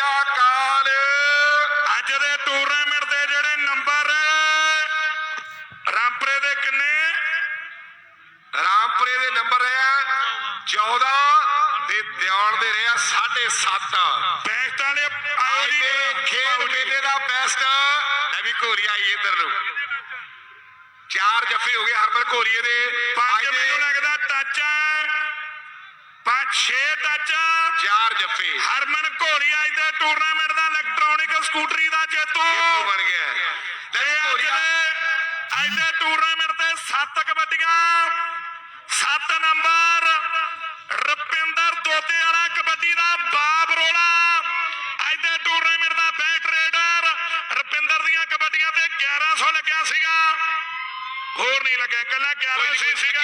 ਸ੍ਰੀ ਅਕਾਲ। ਅੱਜ ਦੇ ਟੂਰਨਾਮੈਂਟ ਦੇ ਜਿਹੜੇ ਨੰਬਰ ਰਾਮਪੁਰੇ ਦੇ ਕਿੰਨੇ? ਰਾਮਪੁਰੇ ਦੇ ਨੰਬਰ ਰਿਹਾ 14 ਤੇ ਦਿਆਣ ਦੇ ਰਿਹਾ 7.5 ਬੈਸਟ ਵਾਲੇ ਆਇਓ ਜੀ ਖੇਡ ਮੇਲੇ ਦਾ ਬੈਸਟ ਲੈ ਵੀ ਘੋਰੀਆ ਆਈ ਇਧਰ ਨੂੰ। ਚਾਰ ਜੱਫੇ ਹੋ ਗਏ ਹਰਮਨ ਘੋਰੀਏ ਦੇ। ਪੰਜ ਮੈਨੂੰ ਲੱਗਦਾ ਟੱਚ ਹੈ ਪੰਜ ਛੇ ਟੱਚ ਚਾਰ ਟੂਰਨਾਮੈਂਟ ਦਾ ਇਲੈਕਟ੍ਰੋਨਿਕ ਸਕੂਟਰੀ ਦਾ ਜੇਤੂ। ਬਣ ਗਿਆ। ਲੈ ਅੱਜ ਦੇ ਅੱਜ ਦੇ ਟੂਰਨਾਮੈਂਟ ਤੇ 7 ਕਬੱਡੀਆਂ 7 ਨੰਬਰ ਰੁਪਿੰਦਰ ਦੋਦੇ ਵਾਲਾ ਕਬੱਡੀ ਦਾ ਬਾਬ ਰੋਲਾ। ਅੱਜ ਦੇ ਟੂਰਨਾਮੈਂਟ ਦਾ ਬੈਟ ਰੇਡਰ ਰੁਪਿੰਦਰ ਦੀਆਂ ਕਬੱਡੀਆਂ ਤੇ 1100 ਲੱਗਿਆ ਸੀਗਾ। ਹੋਰ ਨਹੀਂ ਲੱਗਿਆ ਕੱਲਾ 1100 ਸੀਗਾ।